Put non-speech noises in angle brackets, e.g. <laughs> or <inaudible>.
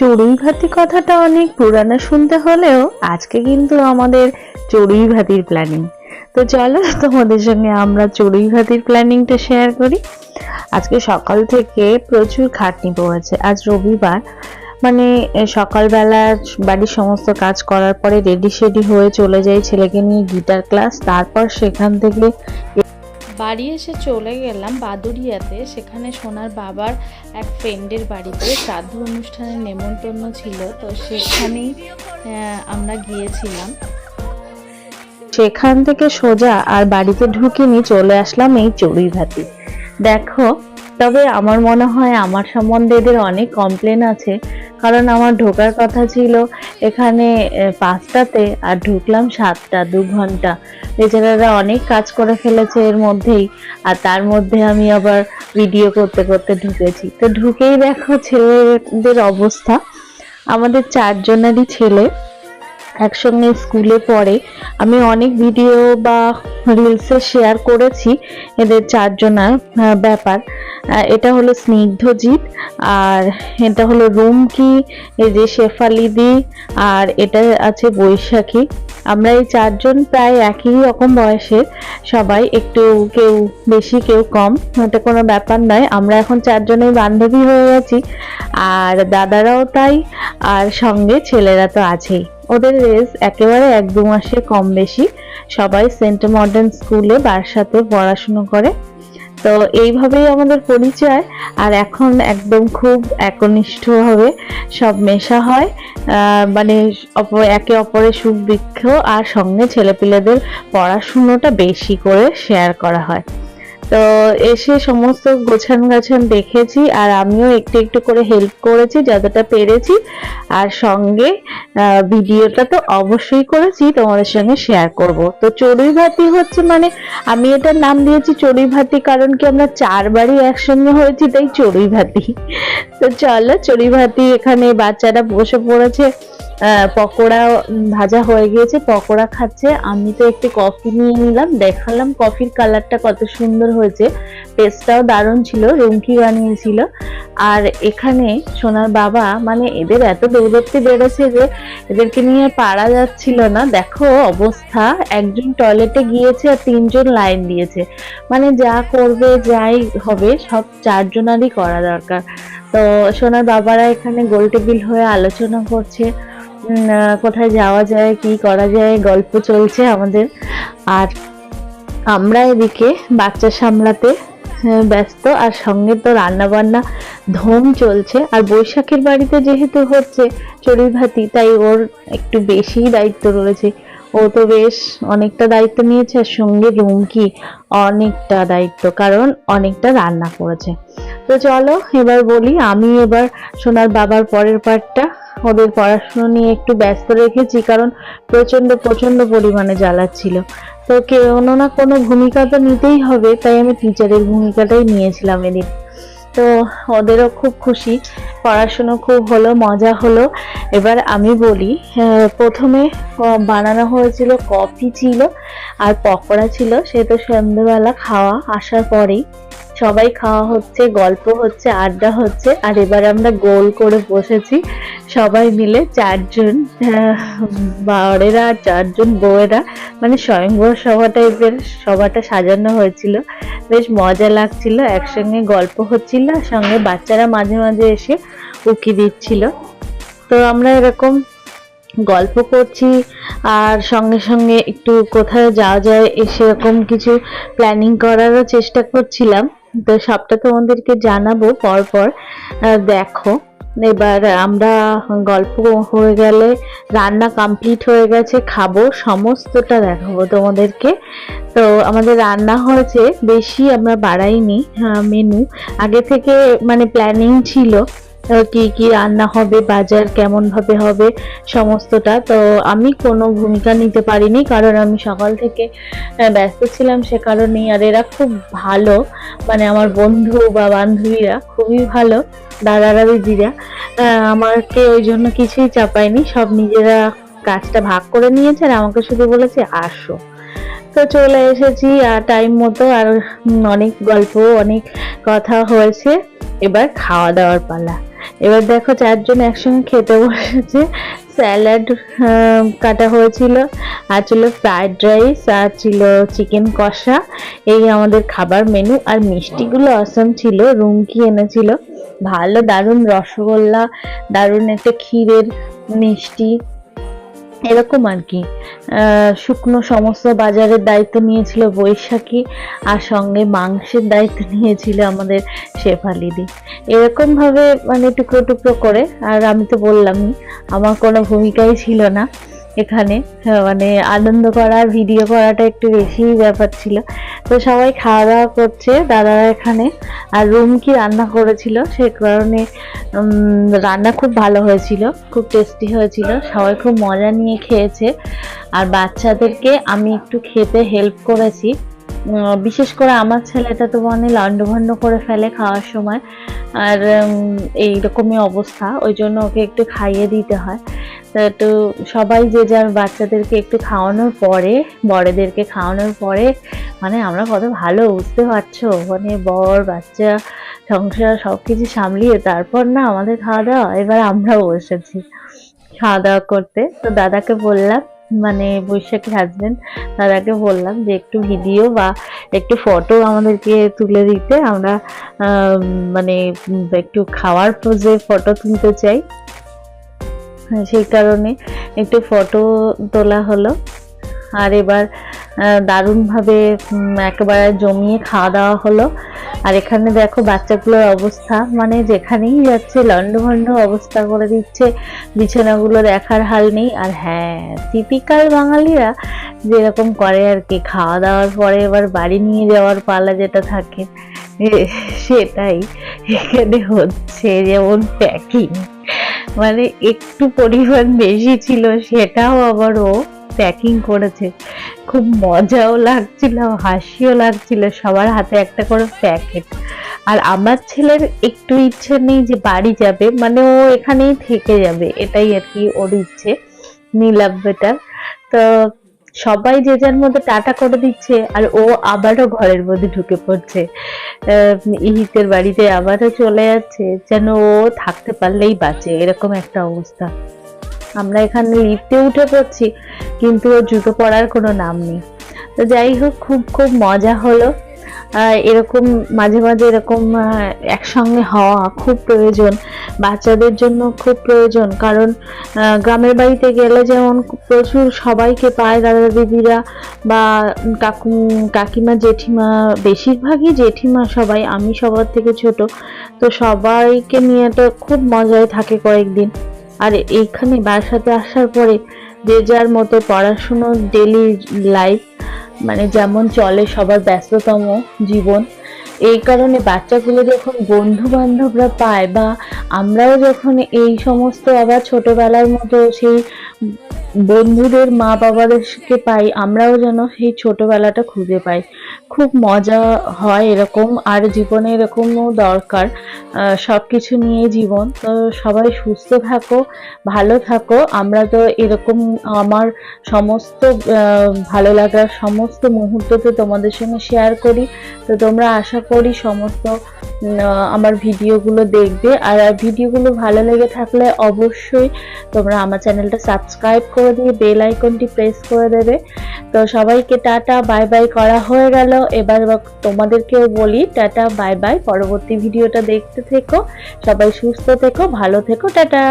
চড়ুই ভাতি কথাটা অনেক পুরানো শুনতে হলেও আজকে কিন্তু আমাদের চড়ুই ভাতির প্ল্যানিং তো চলো, তোমাদের সঙ্গে আমরা চড়ুই ভাতির প্ল্যানিংটা শেয়ার করি। আজকে সকাল থেকে প্রচুর খাটনি পড়েছে। আজ রবিবার মানে সকালবেলা বাড়ির সমস্ত কাজ করার পরে রেডি শেডি হয়ে চলে যাই ছেলেকে নিয়ে গিটার ক্লাস তারপর সেখান থেকে বাড়ি এসে চলে গেলাম বাদুরিয়াতে সেখানে সোনার বাবার এক ফ্রেন্ডের বাড়িতে শ্রাদ্ধ অনুষ্ঠানের নেমন্তন্ন ছিল। তো সেখানেই আমরা গিয়েছিলাম। সেখান থেকে সোজা আর বাড়িতে ঢুকিনি, চলে আসলাম এই চড়ুইভাতি দেখো তবে আমার মনে হয় আমার সম্বন্ধে এদের অনেক কমপ্লেন আছে। কারণ আমার ঢোকার কথা ছিল, এখানে পাঁচটাতে আর ঢুকলাম সাতটা, দু ঘণ্টা। বেচারারা অনেক কাজ করে ফেলেছে এর মধ্যেই, আর তার মধ্যে আমি আবার ভিডিও করতে করতে ঢুকেছি। তো ঢুকেই দেখো ছেলেদের অবস্থা। আমাদের চারজনেরই ছেলে। একসঙ্গে স্কুলে পড়ে। আমি অনেক ভিডিও বা রিলসে শেয়ার করেছি এদের চারজনার ব্যাপার। এটা হলো স্নিগ্ধজিৎ আর এটা হলো রুমকি, এই যে শেফালিদি আর এটা আছে বৈশাখী। আমরা এই চারজন প্রায় একই রকম বয়সের সবাই একটু কেউ বেশি, কেউ কম, এটা কোনো ব্যাপার নয়। আমরা এখন চারজনের বান্ধবী হয়ে গেছি, আর দাদারাও তাই, আর সঙ্গে ছেলেরা তো আছেই। ওদের রেস একেবারে এক দু মাসে কম বেশি। সবাই সেন্ট মডার্ন স্কুলে বারসাতে পড়াশুনো করে। তো এইভাবেই আমাদের পরিচয়। আর এখন একদম খুব একনিষ্ঠভাবে সব মেশা হয়। মানে একে অপরের সুখ দুঃখ আর সঙ্গে ছেলেপিলেদের পড়াশুনোটা বেশি করে শেয়ার করা হয়। তো এসে সমস্ত গোছান গাছান দেখেছি আর আমিও একটু একটু করে হেল্প করেছি, যতটা পেরেছি। আর সঙ্গে ভিডিওটা তো অবশ্যই করেছি, তোমাদের সঙ্গে শেয়ার করব। তো চড়ুই ভাতি হচ্ছে মানে আমি এটার নাম দিয়েছি চড়ুই ভাতি কারণ কি আমরা চারবারই একসঙ্গে হয়েছি, তাই চড়ুই ভাতি। তো চলো চড়ুই ভাতি এখানে বাচ্চারা বসে পড়েছে। পকোড়া ভাজা হয়ে গিয়েছে, পকোড়া খাচ্ছে। আমি তো একটু কফি নিয়ে নিলাম, দেখালাম কফির কালারটা কত সুন্দর হয়েছে। টেস্টটাও দারুণ ছিল, রুমকি বানিয়েছিল। আর এখানে সোনার বাবা মানে এদের এত দৌড়ত্বে বেড়েছে যে এদেরকে নিয়ে পারা যাচ্ছিল না। দেখো অবস্থা, একজন টয়লেটে গিয়েছে আর তিনজন লাইন দিয়েছে। মানে যা করবে, যাই হবে, সব চারজনারই করা দরকার। তো সোনার বাবারা এখানে গোল টেবিল হয়ে আলোচনা করছে। কোথায় যাওয়া যায়, কি করা যায়, গল্প চলছে আমাদের। আর আমরা এদিকে বাচ্চা সামলাতে ব্যস্ত, আর সঙ্গে তো রান্না বান্না ধুম চলছে। আর বৈশাখের বাড়িতে যেহেতু হচ্ছে চড়ুই ভাতি তাই ওর একটু বেশি দায়িত্ব রয়েছে। ও তো বেশ অনেকটা দায়িত্ব নিয়েছে, আর সঙ্গে রুমকি অনেকটা দায়িত্ব, কারণ অনেকটা রান্না করেছে। তো চলো, এবার বলি, আমি এবার সোনার বাবার পরের পার্টটা ওদের পড়াশুনো নিয়ে একটু ব্যস্ত রেখেছি, কারণ প্রচণ্ড প্রচণ্ড পরিমাণে জ্বালাচ্ছিল। তো কোনো না কোনো ভূমিকা তো নিতেই হবে, তাই আমি টিচারের ভূমিকাটাই নিয়েছিলাম এদিন। তো ওদেরও খুব খুশি, পড়াশুনো খুব হলো, মজা হলো। এবার আমি বলি প্রথমে বানানো হয়েছিল কফি ছিল, আর পকোড়া ছিল, সে তো সন্ধ্যেবেলা খাওয়া আসার পরেই। সবাই খাওয়া হচ্ছে, গল্প হচ্ছে, আড্ডা হচ্ছে, আর এবার আমরা গোল করে বসেছি। সবাই মিলে চারজন বাড়েরা আর চারজন বউয়েরা মানে স্বয়ংবর সভা টাইপের সভাটা সাজানো হয়েছিল। বেশ মজা লাগছিল, একসঙ্গে গল্প হচ্ছিল, আর সঙ্গে বাচ্চারা মাঝে মাঝে এসে উকি দিচ্ছিল। তো আমরা এরকম গল্প করছি, আর সঙ্গে সঙ্গে একটু কোথায় যাওয়া যায় সেরকম কিছু প্ল্যানিং করারও চেষ্টা করছিলাম। তো সবটা তোমাদেরকে জানাব পর পর দেখো। এবার আমরা গল্প হয়ে গেলে, রান্না কমপ্লিট হয়ে গেছে, খাব, সমস্তটা দেখাবো তোমাদেরকে। তো আমাদের রান্না হয়েছে, বেশি আমরা বাড়াইনি মেনু আগে থেকে মানে প্ল্যানিং ছিল। কি কি রান্না হবে, বাজার কেমন ভাবে হবে, সমস্তটা। তো আমি কোনো ভূমিকা নিতে পারিনি, কারণ আমি সকাল থেকে ব্যস্ত ছিলাম সে কারণেই। আর এরা খুব ভালো মানে আমার বন্ধু বা বান্ধবীরা খুবই ভালো দাদারা দিদিরা আমাকে ওই জন্য কিছুই চাপায়নি, সব নিজেরা কাজটা ভাগ করে নিয়েছে আর আমাকে শুধু বলেছে, আসো। তো চলে এসেছি, আর টাইম মতো আর অনেক গল্প, অনেক কথা হয়েছে। এবার খাওয়া দাওয়ার পালা। এবার দেখো চারজন একসঙ্গে খেতে বসেছে। স্যালাড কাটা হয়েছিল। আর ছিল ফ্রায়েড রাইস, আর ছিল চিকেন কষা। এই আমাদের খাবার মেনু। আর মিষ্টিগুলো অসম ছিল। রুমকি এনেছিল। ভালো দারুণ রসগোল্লা, দারুণ একটা ক্ষীরের মিষ্টি। এরকম আর কি। শুকনো সমস্ত বাজারের দায়িত্ব নিয়েছিল বৈশাখী আর সঙ্গে মাংসের দায়িত্ব <laughs> নিয়েছিল আমাদের শেফালিদি এরকমভাবে মানে টুকরো টুকরো করে, আর আমি তো বললামই, আমার কোনো ভূমিকাই ছিল না। এখানে। মানে আনন্দ করা ভিডিও করাটা একটু বেশি ব্যাপার ছিল। তো সবাই খাওয়া দাওয়া করছে, দাদারা এখানে। আর রুম কি রান্না করেছিল, সে কারণে রান্না খুব ভালো হয়েছিল, খুব টেস্টি হয়েছিল। সবাই খুব মজা নিয়ে খেয়েছে। আর বাচ্চাদেরকে আমি একটু খেতে হেল্প করেছি। বিশেষ করে আমার ছেলেটা তো মানে লন্ডভন্ড করে ফেলে খাওয়ার সময়। আর এইরকমই অবস্থা। ওই জন্য ওকে একটু খাইয়ে দিতে হয়। তো সবাই যে যার বাচ্চাদেরকে একটু খাওয়ানোর পরে, বড়দেরকে খাওয়ানোর পরে মানে আমরা কত ভালো, বুঝতে পারছ? মানে বর, বাচ্চা, সংসার সব কিছু সামলিয়ে তারপর না আমাদের খাওয়া দাওয়া এবার আমরাও বসেছি খাওয়া দাওয়া করতে। তো দাদাকে বললাম মানে বৈশাখী হাজবেন্ড দাদাকে বললাম যে একটু ভিডিও বা একটু ফটো আমাদেরকে তুলে দিতে। আমরা মানে একটু খাওয়ার যে ফটো তুলতে চাই। সেই কারণে একটু ফটো তোলা হলো। আর এবার দারুণভাবে একেবারে জমিয়ে খাওয়া দাওয়া হলো। আর এখানে দেখো বাচ্চাগুলোর অবস্থা মানে যেখানেই যাচ্ছে লন্ডভন্ড অবস্থা করে দিচ্ছে, বিছানাগুলো দেখার হাল নেই। আর হ্যাঁ টিপিক্যাল বাঙালিরা যেরকম করে আর কি, খাওয়া দাওয়ার পরে এবার বাড়ি নিয়ে যাওয়ার পালা যেটা থাকে সেটাই। এখানে হচ্ছে যেমন প্যাকিং মানে একটু পরিমাণ বেশি ছিল, সেটাও আবার ও প্যাকিং করেছে। খুব মজাও লাগছিল, হাসিও লাগছিল, সবার হাতে একটা করে প্যাকেট আর আমার ছেলের একটু ইচ্ছে নেই যে বাড়ি যাবে মানে ও এখানেই থেকে যাবে, এটাই আর কি ওর ইচ্ছে নিলাম বেটার তো সবাই যে যার মধ্যে টাটা করে দিচ্ছে আর ও আবারও ঘরের মধ্যে ঢুকে পড়ছে। ইহিতের বাড়িতে আবারও চলে যাচ্ছে, যেন ও থাকতে পারলেই বাঁচে, এরকম একটা অবস্থা। আমরা এখানে লিফটে উঠে পড়ছি, কিন্তু ও জুতো পড়ার কোনো নাম নেই। তো যাই হোক, খুব খুব মজা হলো। এরকম মাঝে মাঝে এরকম একসঙ্গে হওয়া খুব প্রয়োজন। বাচ্চাদের জন্য খুব প্রয়োজন। কারণ গ্রামের বাড়িতে গেলে যেমন প্রচুর সবাইকে পায় দাদা দিদিরা বা কাকু, কাকিমা, জেঠিমা, বেশিরভাগই জেঠিমা সবাই, আমি সবার থেকে ছোট। তো সবাইকে নিয়ে তো খুব মজায় থাকে কয়েকদিন। আর এইখানে বাসাতে আসার পরে যে যার মতো পড়াশুনো ডেলি লাইফ মানে যেমন চলে সবার ব্যস্ততম জীবন, এই কারণে বাচ্চাগুলো যখন বন্ধু বান্ধবরা পায় বা আমরাও যখন এই সমস্ত আবার ছোটবেলার মতো সেই বন্ধুদের মা বাবাদেরকে পাই, আমরাও যেন সেই ছোটবেলাটা খুঁজে পাই। খুব মজা হয় এরকম, আর জীবনে এরকমও দরকার সব কিছু নিয়ে জীবন। তো সবাই সুস্থ থাকো, ভালো থাকো। আমরা তো এরকম আমার সমস্ত ভালো লাগার সমস্ত মুহূর্ততে তোমাদের সঙ্গে শেয়ার করি। তো তোমরা আশা করি সমস্ত আমার ভিডিওগুলো দেখবে। আর ভিডিওগুলো ভালো লেগে থাকলে অবশ্যই তোমরা আমার চ্যানেলটা সাবস্ক্রাইব করে দিয়ে বেল আইকনটি প্রেস করে দেবে। তো সবাইকে টাটা বাই বাই করা হয়ে গেল। এবার তোমাদেরকেও বলি, টাটা বাই বাই পরবর্তী ভিডিওটা দেখতে থেকো। সবাই সুস্থ থেকো, ভালো থেকো, টাটা।